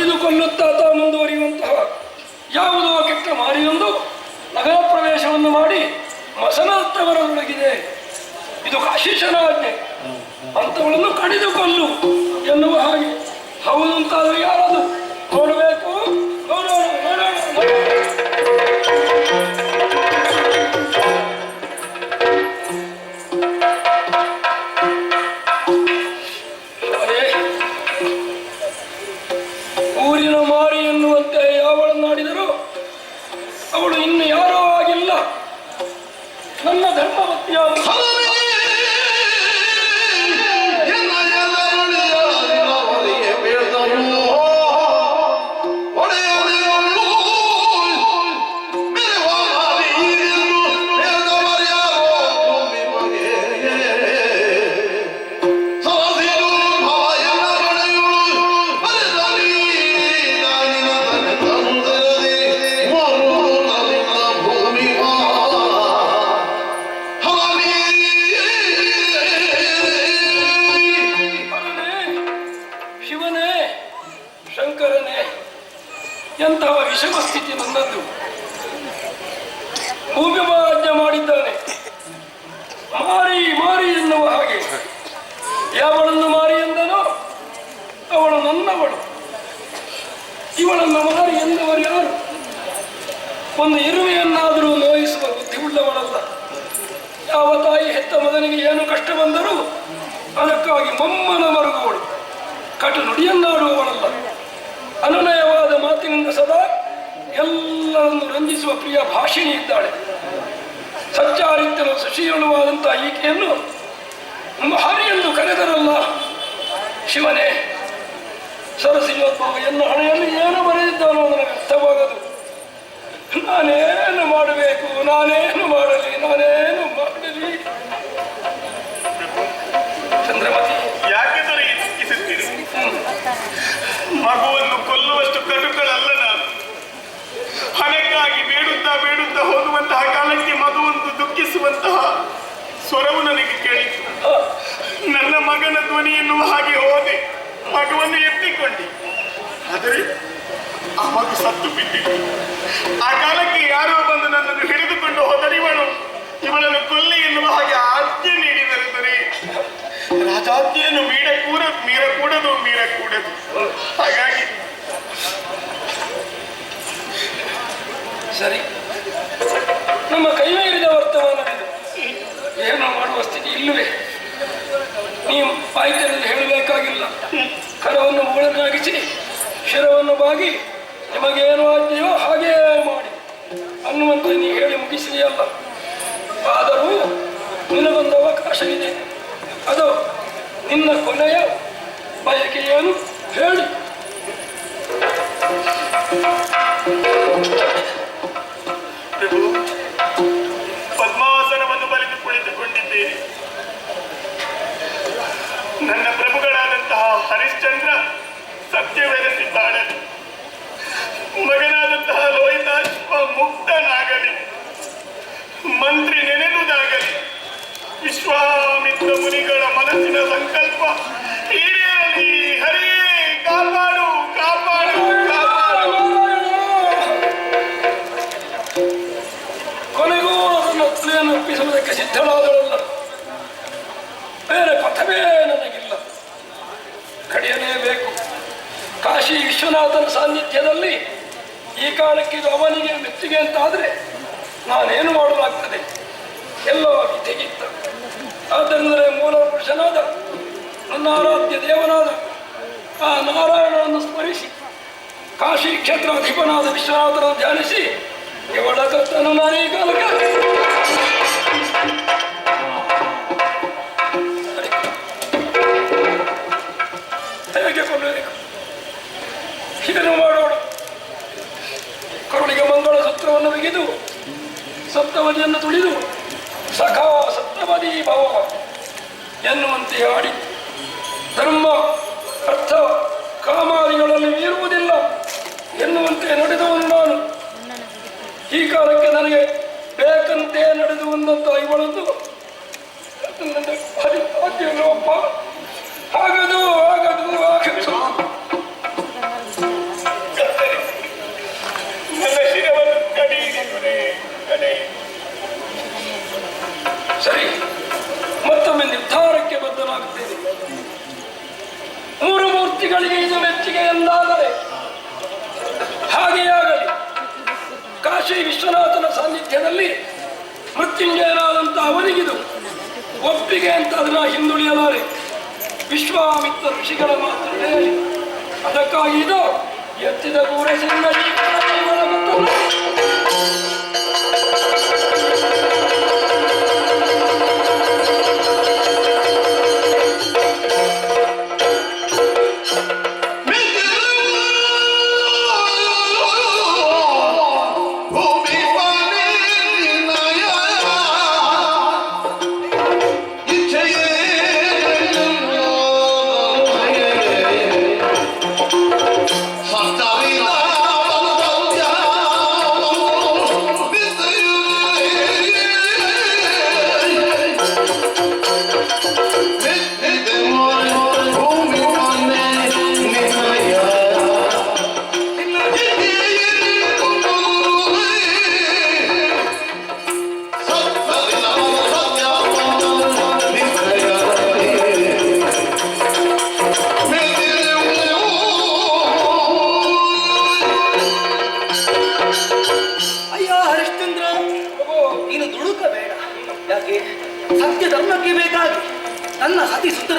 ಕಡಿದುಕೊಳ್ಳುತ್ತಾ ತಾ ಮುಂದುವರಿಯುವಂತಹ ಯಾವುದೋ ಕೆಟ್ಟ ಮಾರಿಯೊಂದು ನಗರ ಪ್ರವೇಶವನ್ನು ಮಾಡಿ ಮಸನತ್ತವರೊಳಗಿದೆ ಇದು ಕಾಶೀಶನ ಆಜ್ಞೆ. ಅಂಥವಳನ್ನು ಕಡಿದುಕೊಲ್ಲು ಎನ್ನುವ ಹಾಗೆ. ಹೌದು ಅಂತಾದ್ರೆ ಯಾರದು? ನೋಡಬೇಕು. ಅವಳು ನನ್ನವಳು. ಇವಳನ್ನ ಮಾರಿ ಎಂದವರು ಯಾರು? ಒಂದು ಇರುವೆಯನ್ನಾದರೂ ನೋಯಿಸುವ ಬುದ್ಧಿ ಉಳ್ಳವಳಲ್ಲ ಯಾವ ತಾಯಿ ಹೆತ್ತ ಮಗನಿಗೆ ಏನು ಕಷ್ಟ ಬಂದರೂ ಅದಕ್ಕಾಗಿ ಮಮ್ಮನ ಮರುಗುವಳು. ಕಟು ನುಡಿಯನ್ನಾಡುವವಳಲ್ಲ. ಅನುನಯವಾದ ಮಾತಿನಿಂದ ಸದಾ ಎಲ್ಲರನ್ನು ರಂಜಿಸುವ ಪ್ರಿಯ ಭಾಷಿಣಿ ಇದ್ದಾಳೆ. ಸಚ್ಚಾರಿತ್ಯನು ಸುಶೀಲವಾದಂತಹ ಈಕೆಯನ್ನು ಭಾರಿ ಎಂದು ಕರೆದರಲ್ಲ. ಶಿವನೇ ಎನ್ನ ಹಣೆಯಲ್ಲಿ ಏನು ಬರೆದಿದ್ದಾನೋ ನನಗೆ ಅರ್ಥವಾಗದು. ನಾನೇನು ಮಾಡಬೇಕು, ನಾನೇನು ಮಾಡಲಿ ನಾನೇನು ಮಾಡಲಿ? ಚಂದ್ರಮತಿ. ಯಾಕೆ ದೊರೆ ದುಃಖಿಸುತ್ತೀರಿ ಮಗುವನ್ನು ಕೊಲ್ಲುವಷ್ಟು ಕಟುಗಳಲ್ಲ ನಾನು. ಹಣಕ್ಕಾಗಿ ಬೇಡುತ್ತಾ ಬೇಡುತ್ತಾ ಹೋಗುವಂತಹ ಕಾಲಕ್ಕೆ ಮಗುವನ್ನು ದುಃಖಿಸುವಂತಹ ಸ್ವರವು ನನಗೆ ಕೇಳಿತು ನನ್ನ ಮಗನ ಧ್ವನಿ ಎನ್ನುವ ಹಾಗೆ ಹೋದೆ. ಮಗುವನ್ನು ಎತ್ತಿಕೊಂಡೆ. ಆದರೆ ಆ ಮಗು ಸತ್ತು ಬಿದ್ದಿತ್ತು ಆ ಕಾಲಕ್ಕೆ ಯಾರೋ ಬಂದು ನನ್ನನ್ನು ಹಿಡಿದುಕೊಂಡು ಹೋದರೆ ಇವಳು ಇವಳನ್ನು ಕೊಲ್ಲಿ ಎನ್ನುವ ಹಾಗೆ ಆಜ್ಞೆ ನೀಡಿದರೆಂದರೆ ದೊರೆ ರಾಜಾಜ್ಞೆಯನ್ನು ಮೀರ ಮೀರಕೂಡದು ಮೀರ ಕೂಡದು ಮೀರ ಕೂಡದು. ಹಾಗಾಗಿ ಸರಿ. ನಮ್ಮ ಕೈ ಮೇಲಿದ ವರ್ತಮಾನವಿದು. ಏನು ಮಾಡುವ ಸ್ಥಿತಿ ಇಲ್ಲವೇ? ನೀವು ಪಾಯಿತರಲ್ಲಿ ಹೇಳಬೇಕಾಗಿಲ್ಲ ಕರವನ್ನು ಮುಗಳನ್ನಾಗಿಸಿ ಶಿರವನ್ನು ಬಾಗಿ, ನಿಮಗೇನು ಆಜ್ಞೆಯೋ ಹಾಗೇ ಮಾಡಿ. ಅನ್ನುವಂತ ನೀ ಹೇಳಿ ಮುಗಿಸಿದೆಯಲ್ಲ? ಆದರೂ ನಿನಗೊಂದು ಅವಕಾಶವಿದೆ ಅದು ನಿನ್ನ ಕೊನೆಯ ಬಯಕೆ ಏನು? ಹೇಳಿ. ನೆನೆದುದಾಗಲಿ. ವಿಶ್ವಾಮಿತ್ರ ಮುನಿಗಳ ಮನಸ್ಸಿನ ಸಂಕಲ್ಪ ಈಡೇರಲಿ. ಹರಿಯೇ, ಕಾಪಾಡು ಕಾಪಾಡು ಕಾಪಾಡು. ಕೊನೆಗೂ ಅದನ್ನು ಅತ್ಲೆಯನ್ನು ಒಪ್ಪಿಸುವುದಕ್ಕೆ ಸಿದ್ಧಳಾದಳಲ್ಲ ಬೇರೆ ಪಥವೇ ನನಗಿಲ್ಲ. ಕಡಿಯಲೇಬೇಕು ಕಾಶಿ ವಿಶ್ವನಾಥನ ಸಾನ್ನಿಧ್ಯದಲ್ಲಿ ಈ ಕಾಲಕ್ಕೆ ಅವನಿಗೆ ಮೆಚ್ಚುಗೆ ಅಂತಾದರೆ ನಾನೇನು ಮಾಡಲಾಗ್ತದೆ? ಎಲ್ಲೋ ತೆಗೆಯುತ್ತ. ಆದ್ದರಿಂದಲೇ ಮೂಲ ಪುರುಷನಾದ ನನ್ನ ಆರಾಧ್ಯ ದೇವನಾದ ಆ ನಾರಾಯಣನನ್ನು ಸ್ಮರಿಸಿ, ಕಾಶಿ ಕ್ಷೇತ್ರ ಅಧಿಪನಾದ ವಿಶ್ವನಾಥನ ಧ್ಯಾನಿಸಿ ಇವಳ ಕರ್ತನು ನಾನೇ ಕಾಲಕ್ಕೆ ಹೇಗೆ ಕೊಲ್ಲಬೇಕು? ಇದನ್ನು ಮಾಡೋಣ. ಕರುಳಿಗೆ ಮಂಗಳ ಸೂತ್ರವನ್ನು ಬಿಗಿದು, ಸಪ್ತವನಿಯನ್ನು ತುಳಿದು ಆಡಿ ಧರ್ಮ, ಅರ್ಥ, ಕಾಮಾದಿಗಳಲ್ಲಿ ಇರುವುದಿಲ್ಲ ಎನ್ನುವಂತೆ ನಡೆದವನು ನಾನು. ಈ ಕಾಲಕ್ಕೆ ನನಗೆ ಬೇಕಂತೆ ನಡೆದು ಬಂದಂತ ಇವಳದ್ದು ಅಪ್ಪ ಆಗದು ಆಗದು ಆಗದು. ನನ್ನ ಕಡೆ ತ್ರಿಮೂರ್ತಿಗಳಿಗೆ ಇದು ಮೆಚ್ಚುಗೆ ಎಂದಾದರೆ ಕಾಶಿ ವಿಶ್ವನಾಥನ ಸಾನ್ನಿಧ್ಯದಲ್ಲಿ ಮೃತ್ಯುಂಜಯನಾದಂಥ ಅವನಿಗಿದು ಒಪ್ಪಿಗೆ ಅಂತ ಅದನ್ನ ಹಿಂದುಳಿಯಲಾರೆ. ವಿಶ್ವಾಮಿತ್ರ ಋಷಿಗಳ ಮಾತು ಅದಕ್ಕಾಗಿ ಇದು ಎತ್ತಿದ ದೂರ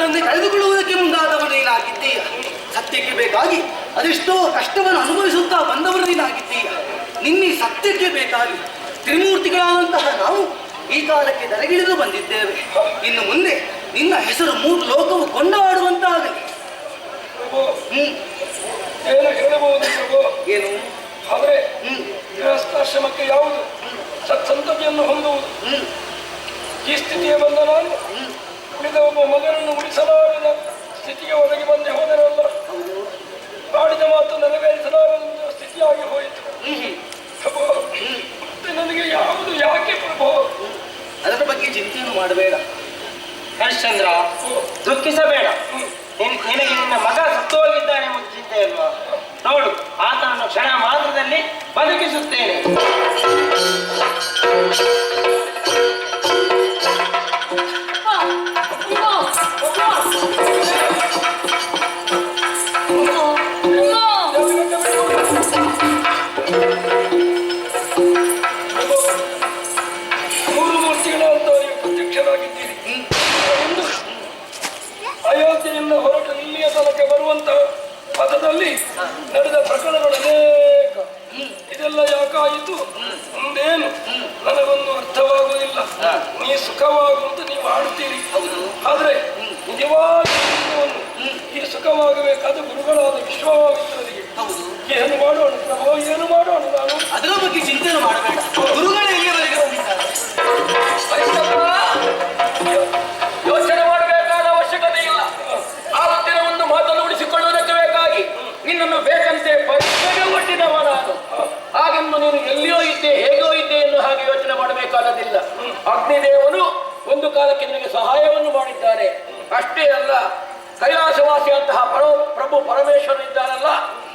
ಸುತ್ತರನ್ನೇ ಕಳೆದುಕೊಳ್ಳುವುದಕ್ಕೆ ಮುಂದಾದವನು ನೀನಾಗಿದ್ದೀಯ. ಸತ್ಯಕ್ಕೆ ಬೇಕಾಗಿ ಅದೆಷ್ಟೋ ಕಷ್ಟವನ್ನು ಅನುಭವಿಸುತ್ತಾ ಬಂದವರು ನೀನಾಗಿದ್ದೀಯ. ನಿನ್ನೆ ಸತ್ಯಕ್ಕೆ ಬೇಕಾಗಿ ತ್ರಿಮೂರ್ತಿಗಳಾದಂತಹ ನಾವು ಈ ಕಾಲಕ್ಕೆ ತಲೆಗಿಳಿದು ಬಂದಿದ್ದೇವೆ. ಇನ್ನು ಮುಂದೆ ನಿನ್ನ ಹೆಸರು ಮೂರು ಲೋಕವು ಕೊಂಡಾಡುವಂತಾಗಲಿ. ಏನು ಆದರೆ ಗೃಹಸ್ಥಾಶ್ರಮಕ್ಕೆ ಯಾವುದು? ಸತ್ಸಂತತಿಯನ್ನು ಹೊಂದುವುದು. ಈ ಸ್ಥಿತಿಗೆ ಬಂದ ನಾನು ಉಳಿದ ಒಬ್ಬ ಮಗನನ್ನು ಉಳಿಸಲಾರದ ಸ್ಥಿತಿಗೆ ಒದಗಿ ಬಂದೆ ಹೋದರಲ್ಲ ಹೌದು ಆಡಿದ ಮಾತು ನೆರವೇರಿಸಲಾರದ ಸ್ಥಿತಿಯಾಗಿ ಹೋಯಿತು. ಮತ್ತೆ ನನಗೆ ಯಾವುದು ಯಾಕೆ ಪ್ರಭು? ಅದರ ಬಗ್ಗೆ ಚಿಂತೆಯನ್ನು ಮಾಡಬೇಡ. ಹರಿಶ್ಚಂದ್ರ ದುಃಖಿಸಬೇಡ. ನಿನ್- ನಿನಗೆ ನಿನ್ನ ಮಗ ಸತ್ತು ಹೋಗಿದ್ದಾನೆ ಎಂಬ ಚಿಂತೆ ಅಲ್ವಾ? ನೋಡು ಆತನನ್ನು ಕ್ಷಣ ಮಾತ್ರದಲ್ಲಿ ಬದುಕಿಸುತ್ತೇನೆ. ಅಯೋಧ್ಯೆಯಿಂದ ಹೊರಟು ಇಲ್ಲಿಯ ತನಕ ಬರುವಂತಹ ಪಥದಲ್ಲಿ ನಡೆದ ಪ್ರಕರಣಗಳು ಅನೇಕ ಇದೆಲ್ಲ ಯಾಕಾಯಿತು? ಮುಂದೇನು? ನನಗೊಂದು ಅರ್ಥವಾಗುವುದಿಲ್ಲ. ನೀ ಸುಖವಾಗುವಂತ ನೀವು ಆಡ್ತೀರಿ. ಆದ್ರೆ ನಿಜವಾಗಿ ಈ ಸುಖವಾಗಬೇಕಾದ ಗುರುಗಳಾದ ವಿಶ್ವಾಮಿತ್ರರಿಗೆ ಹೌದು. ಏನು ಮಾಡೋಣ? ಪ್ರಭು ಏನು ಮಾಡೋಣ? ನಾನು ಕೈಲಾಸವಾಸಿಯಂತಹ ಪರೋ ಪ್ರಭು ಪರಮೇಶ್ವರನಿದ್ದಾನಲ್ಲ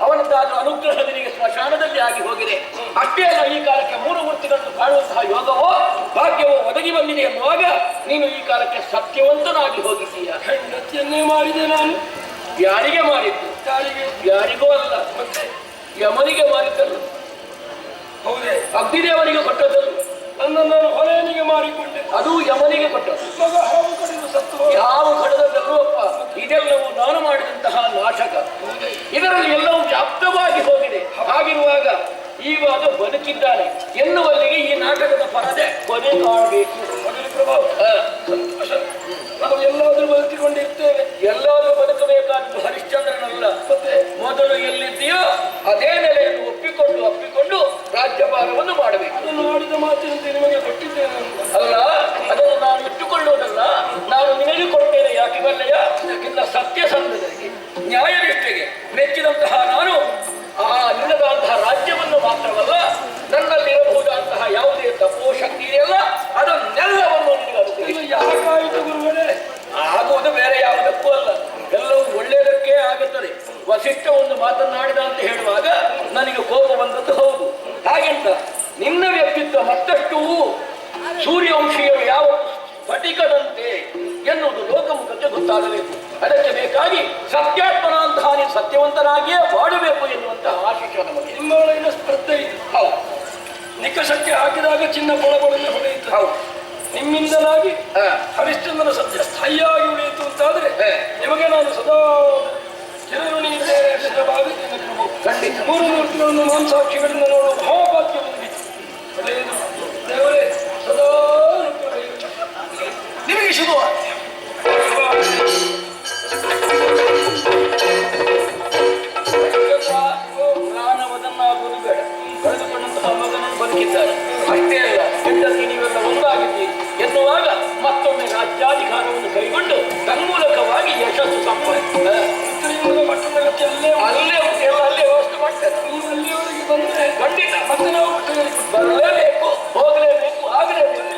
ಅವನಿಂದಾದರೂ ಅನುಗ್ರಹ ನಿನಗೆ ಸ್ಮಶಾನದಲ್ಲಿ ಆಗಿ ಹೋಗಿದೆ. ಅಷ್ಟೇ ಅಲ್ಲ ಈ ಕಾಲಕ್ಕೆ ಮೂರು ಮೂರ್ತಿಗಳನ್ನು ಕಾಣುವಂತಹ ಯೋಗವೋ ಭಾಗ್ಯವೋ ಒದಗಿ ಬಂದಿದೆ ಎನ್ನುವಾಗ ನೀನು ಈ ಕಾಲಕ್ಕೆ ಸತ್ಯವಂತನಾಗಿ ಹೋಗಿದ್ದೀಯ. ಹೆಂಡತಿಯನ್ನೇ ಮಾಡಿದೆ ನಾನು. ಯಾರಿಗೆ ಮಾಡಿದ್ದು? ಯಾರಿಗೆ? ಯಾರಿಗೂ ಅಲ್ಲ ಮತ್ತೆ ಯಮನಿಗೆ ಮಾಡಿದ್ದಲ್ಲ ಹೌದೇ? ಅಗ್ನಿದೇವನಿಗೆ ಕೊಟ್ಟದ್ದಲ್ಲ ನನ್ನನ್ನು ನಾನು ಹೊರೆಯನಿಗೆ ಮಾಡಿಕೊಂಡೆ. ಅದು ಯಮನಿಗೆ ಕೊಟ್ಟದ್ದು. ಯಾವ ಹಾವು ಕಡಿದು ಇದೆಲ್ಲವೂ ನಾನು ಮಾಡಿದಂತಹ ನಾಟಕ. ಇದರಲ್ಲಿ ಎಲ್ಲವೂ ವ್ಯಾಪ್ತವಾಗಿ ಹೋಗಿದೆ. ಹಾಗಿರುವಾಗ ಈವಾಗ ಬದುಕಿದ್ದಾನೆ ಎನ್ನುವಲ್ಲಿಗೆ ಈ ನಾಟಕದ ಪರದೆ ಕೊನೆ ಕಾಣಬೇಕು ತಪೋ ಶಕ್ತಿ ಇದೆಯಲ್ಲ ಅದನ್ನೆಲ್ಲವನ್ನು ನಿನಗೆ ಇದು ಅನುಗ್ರಹಿಸಿ ಯಾಕಾಯಿತು ಗುರುಗಳೇ? ಆಗುವುದು ಬೇರೆ ಯಾವುದಕ್ಕೂ ಅಲ್ಲ. ಎಲ್ಲವೂ ಒಳ್ಳೆಯದಕ್ಕೆ ಆಗುತ್ತದೆ. ವಸಿಷ್ಠ ಒಂದು ಮಾತನಾಡಿದ ಅಂತ ಹೇಳುವಾಗ ನನಗೆ ಕೋಪ ಬಂದದ್ದು ಹೌದು. ಹಾಗೆಂತ ನಿನ್ನ ವ್ಯಕ್ತಿತ್ವ ಮತ್ತಷ್ಟು ಸೂರ್ಯವಂಶೀಯರು ಯಾವ ಸ್ಫಟಿಕದಂತೆ ಎನ್ನುವುದು ಲೋಕಮುಖಕ್ಕೆ ಗೊತ್ತಾಗಬೇಕು. ಅದಕ್ಕೆ ಬೇಕಾಗಿ ಸತ್ಯಾತ್ಮನಂತಹ ನೀನು ಸತ್ಯವಂತನಾಗಿಯೇ ಬಾಳಬೇಕು ಎನ್ನುವಂತಹ ಆಶಿಷ ನಮಗೆ. ನಿಮ್ಮೊಳಗಿನ ಸ್ಪರ್ಧೆ ಇದೆ. ಹೌದು. ನಿಕಷಕ್ಕೆ ಹಾಕಿದಾಗ ಚಿನ್ನ ಪೊಳಪೊಳನೆ ಹೊಡೆಯಿತು ಹೌದು ನಿಮ್ಮಿಂದಲಾಗಿ. ಹರಿಶ್ಚಂದ್ರನ ಸತ್ಯ ಸ್ಥಾಯಿಯಾಗಿ ಉಳಿಯಿತು ಅಂತಾದ್ರೆ. ನಿಮಗೆ ನಾನು ಸದಾ ಚಿರಋಣಿ ಪ್ರಭು. ಖಂಡಿತ. ಮೂರು ಮೂರ್ತಿಗಳನ್ನು ಮಾಂಸಾಕ್ಷಿಗಳಿಂದ ಸಾಕ್ಷಿಗಳಿಂದ ನೋಡುವ ಮಹಾಭಾಗ್ಯ ಬಂದಿತು ದೇವರೇ ಸದಾ. ನಿಮಗೆ ಶುಭವಾಗಲಿ ಅಷ್ಟೇ ಅಲ್ಲ ಹೆಂಡತಿ ನೀವೆಲ್ಲ ಒಂದಾಗಿದ್ದೀರಿ. ಎನ್ನುವಾಗ ಮತ್ತೊಮ್ಮೆ ರಾಜ್ಯಾಧಿಕಾರವನ್ನು ಕೈಗೊಂಡು ತನ್ಮೂಲಕವಾಗಿ ಯಶಸ್ಸು ಸಂಪಾದಿಸುತ್ತೆ ಅಲ್ಲೇ ಅಲ್ಲೇ ವ್ಯವಸ್ಥೆ ಮಾಡ್ತಾರೆ ನೀವು ಅಲ್ಲಿಯವರೆಗೆ ಬಂದರೆ ಖಂಡಿತ ಮತ್ತೆ ನಾವು ಬರಲೇಬೇಕು, ಹೋಗಲೇಬೇಕು, ಆಗಲೇಬೇಕು.